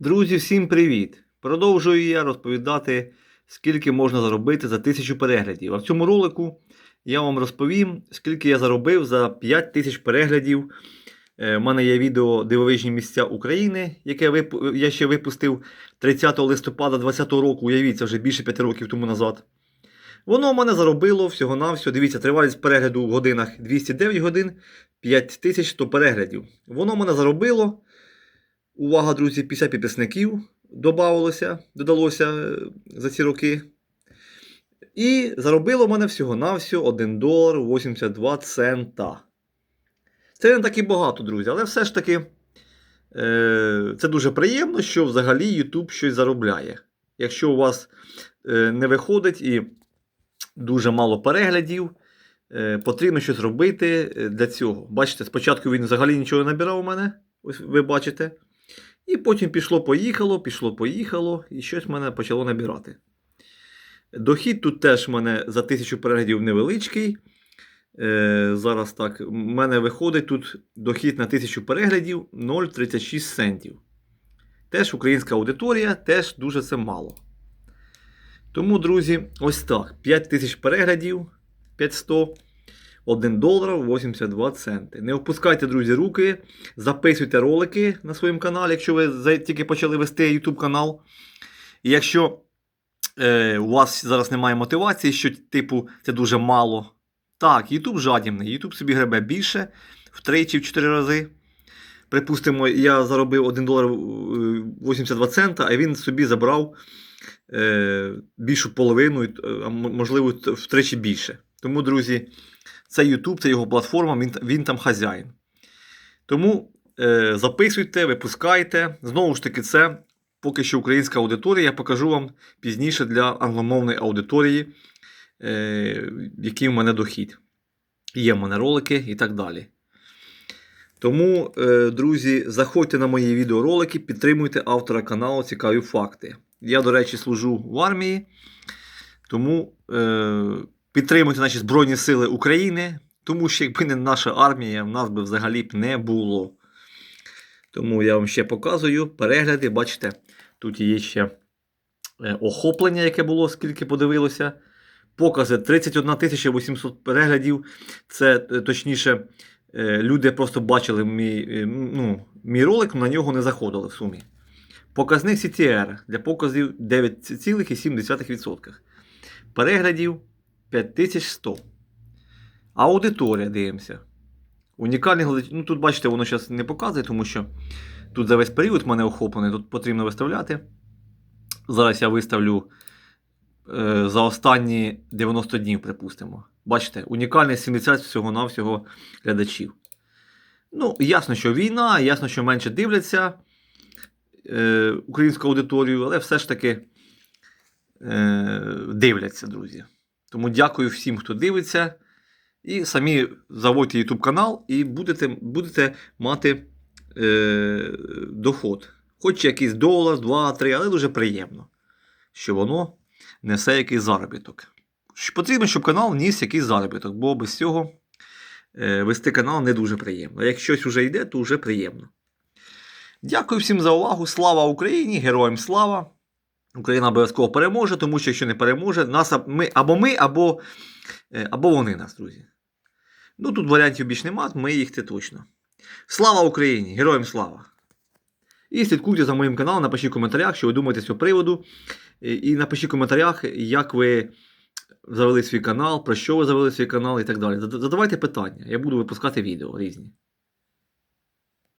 Друзі, всім привіт! Продовжую я розповідати, скільки можна заробити за тисячу переглядів. А в цьому ролику я вам розповім, скільки я заробив за 5 тисяч переглядів. Е, У мене є відео Дивовижні місця України, яке я ще випустив 30 листопада 2020 року. Уявіть, це вже більше 5 років тому назад. Воно в мене заробило всього-навсього. Дивіться, тривалість перегляду в годинах 209 годин, 5100 переглядів. Воно в мене заробило. Увага, друзі, 50 підписників додалося, додалося е, за ці роки. І заробило в мене всього-навсього 1 долар 82 цента. Це не так і багато, друзі, але все ж таки е, це дуже приємно, що взагалі YouTube щось заробляє. Якщо у вас е, не виходить і дуже мало переглядів, потрібно щось робити для цього. Бачите, спочатку він взагалі нічого не набирав у мене, ось ви бачите. І потім пішло-поїхало, пішло-поїхало, і щось мене почало набирати. Дохід тут теж в мене за тисячу переглядів невеличкий. Е, зараз так, в мене виходить тут дохід на тисячу переглядів 0,36 центів. Теж українська аудиторія, теж дуже це мало. Тому, друзі, ось так. 5 тисяч переглядів 500, 1 долар 82 центи. Не опускайте, друзі, руки, записуйте ролики на своєму каналі, якщо ви тільки почали вести YouTube канал. І якщо е, у вас зараз немає мотивації, що, типу, це дуже мало. Так, YouTube жадібний, YouTube собі гребе більше в 3 чи в 4 рази. Припустимо, я заробив 1 долар е, 82 цента, а він собі забрав е, більшу половину, е, а можливо, втричі більше. Тому, друзі, це YouTube, це його платформа, він, він там хазяїн. Тому е, записуйте, випускайте. Знову ж таки, це поки що українська аудиторія. Я покажу вам пізніше для англомовної аудиторії, е, який в мене дохід. Є в мене ролики і так далі. Тому, е, друзі, заходьте на мої відеоролики, підтримуйте автора каналу Цікаві факти. Я, до речі, служу в армії, тому е, підтримуйте наші Збройні Сили України, тому що якби не наша армія, в нас би взагалі б не було. Тому я вам ще показую перегляди. Бачите, тут є ще е, охоплення, яке було, скільки подивилося. Покази 31 800 переглядів. Це е, точніше, е, люди просто бачили мій, ну, мій ролик, на нього не заходили в сумі. Показник CTR для показів 9,7%. Переглядів 5100. Аудиторія дивимося. Унікальний глядач. Ну тут бачите, воно зараз не показує, тому що тут за весь період в мене охоплений, тут потрібно виставляти. Зараз я виставлю е, за останні 90 днів, припустимо. Бачите, унікальний 70 всього-навсього глядачів. Ну, ясно, що війна, ясно, що менше дивляться е, українську аудиторію, але все ж таки е, дивляться, друзі. Тому дякую всім, хто дивиться. І самі заводьте YouTube канал і будете, будете мати е, доход. Хоч якийсь долар, два, три, але дуже приємно, що воно несе якийсь заробіток. Потрібно, щоб канал ніс якийсь заробіток, бо без цього е, вести канал не дуже приємно. Як щось вже йде, то вже приємно. Дякую всім за увагу. Слава Україні! Героям слава! Україна обов'язково переможе, тому що якщо не переможе, нас ми, або ми, або, е, або вони нас, друзі. Ну тут варіантів більш нема, ми їх це точно. Слава Україні! Героям слава! І слідкуйте за моїм каналом, напишіть в коментарях, що ви думаєте з цього приводу. І- І напишіть в коментарях, як ви завели свій канал, про що ви завели свій канал і так далі. Задавайте питання, я буду випускати відео різні.